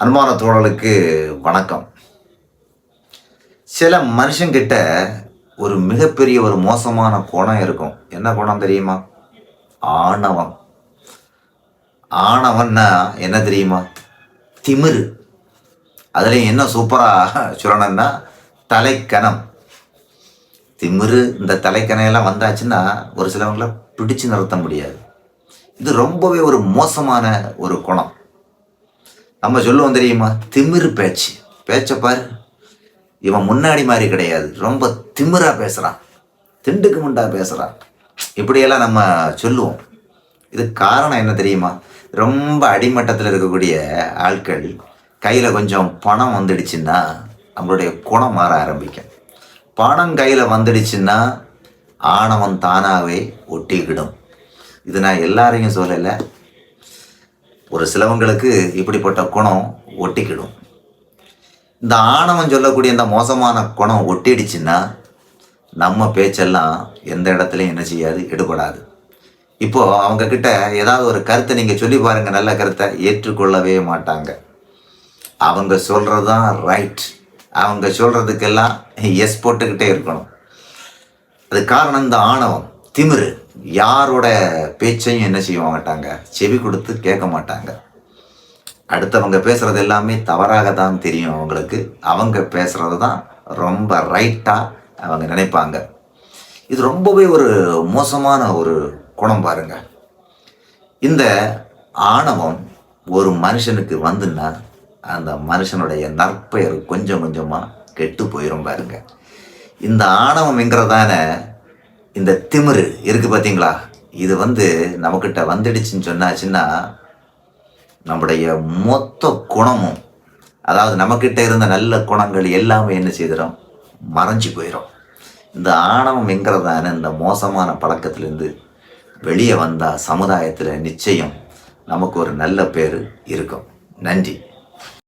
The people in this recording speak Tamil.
அன்பான தோழலுக்கு வணக்கம். சில மனுஷங்கிட்ட ஒரு மிகப்பெரிய ஒரு மோசமான குணம் இருக்கும். என்ன குணம் தெரியுமா? ஆணவம். ஆணவன்னா என்ன தெரியுமா? திமிரு. அதுலேயும் என்ன சூப்பராக சொல்லணும்னா தலைக்கணம். திமிரு இந்த தலைக்கணையெல்லாம் வந்தாச்சுன்னா ஒரு சிலவங்கள பிடிச்சு நிறுத்த முடியாது. இது ரொம்பவே ஒரு மோசமான ஒரு குணம். நம்ம சொல்லுவோம் தெரியுமா? திமிரு பேச்சு. பேச்சை பாரு. இவன் முன்னாடி மாதிரி கிடையாது. ரொம்ப திமிராக பேசுகிறான் திண்டுக்கு முண்டா பேசுகிறான் இப்படியெல்லாம் நம்ம சொல்லுவோம். இது காரணம் என்ன தெரியுமா? ரொம்ப அடிமட்டத்தில் இருக்கக்கூடிய ஆட்கள் கையில் கொஞ்சம் பணம் வந்துடுச்சுன்னா நம்மளுடைய குணம் மாற ஆரம்பிக்கும். பணம் கையில் வந்துடுச்சுன்னா ஆணவம் தானாகவே ஒட்டிக்கிடும். இது நான் எல்லாரையும் சொல்லலை. ஒரு சிலவங்களுக்கு இப்படிப்பட்ட குணம் ஒட்டிக்கிடும். இந்த ஆணவம் சொல்லக்கூடிய இந்த மோசமான குணம் ஒட்டிடுச்சுன்னா நம்ம பேச்செல்லாம் எந்த இடத்துலையும் என்ன செய்யாது எடுபடாது. இப்போது அவங்க கிட்ட ஏதாவது ஒரு கருத்தை நீங்கள் சொல்லி பாருங்கள் நல்ல கருத்தை ஏற்றுக்கொள்ளவே மாட்டாங்க. அவங்க சொல்கிறது தான் ரைட் அவங்க சொல்கிறதுக்கெல்லாம் எஸ் போட்டுக்கிட்டே இருக்கணும். அது காரணம் இந்த ஆணவம் திமிரு. யாரோட பேச்சையும் என்ன செய்ய மாட்டாங்க? செவி கொடுத்து கேட்க மாட்டாங்க. அடுத்தவங்க பேசுறது எல்லாமே தவறாக தான் தெரியும் அவங்களுக்கு. அவங்க பேசுறது தான் ரொம்ப ரைட்டாக அவங்க நினைப்பாங்க. இது ரொம்பவே ஒரு மோசமான ஒரு குணம் பாருங்க. இந்த ஆணவம் ஒரு மனுஷனுக்கு வந்துன்னா அந்த மனுஷனுடைய நற்பெயர் கொஞ்சம் கொஞ்சமாக கெட்டு போயிடும் பாருங்க. இந்த ஆணவம்ங்கிறதான இந்த திமிரு இருக்கு பார்த்தீங்களா இது வந்து நம்மக்கிட்ட வந்துடுச்சுன்னு சொன்னாச்சுன்னா நம்முடைய மொத்த குணமும் அதாவது நம்மக்கிட்ட இருந்த நல்ல குணங்கள் எல்லாமே என்ன செய்திடும் மறைஞ்சு போயிடும் இந்த ஆணவம் என்கிறதான இந்த மோசமான பழக்கத்திலேருந்து வெளியே வந்தால் சமுதாயத்தில் நிச்சயம் நமக்கு ஒரு நல்ல பேர் இருக்கும். நன்றி.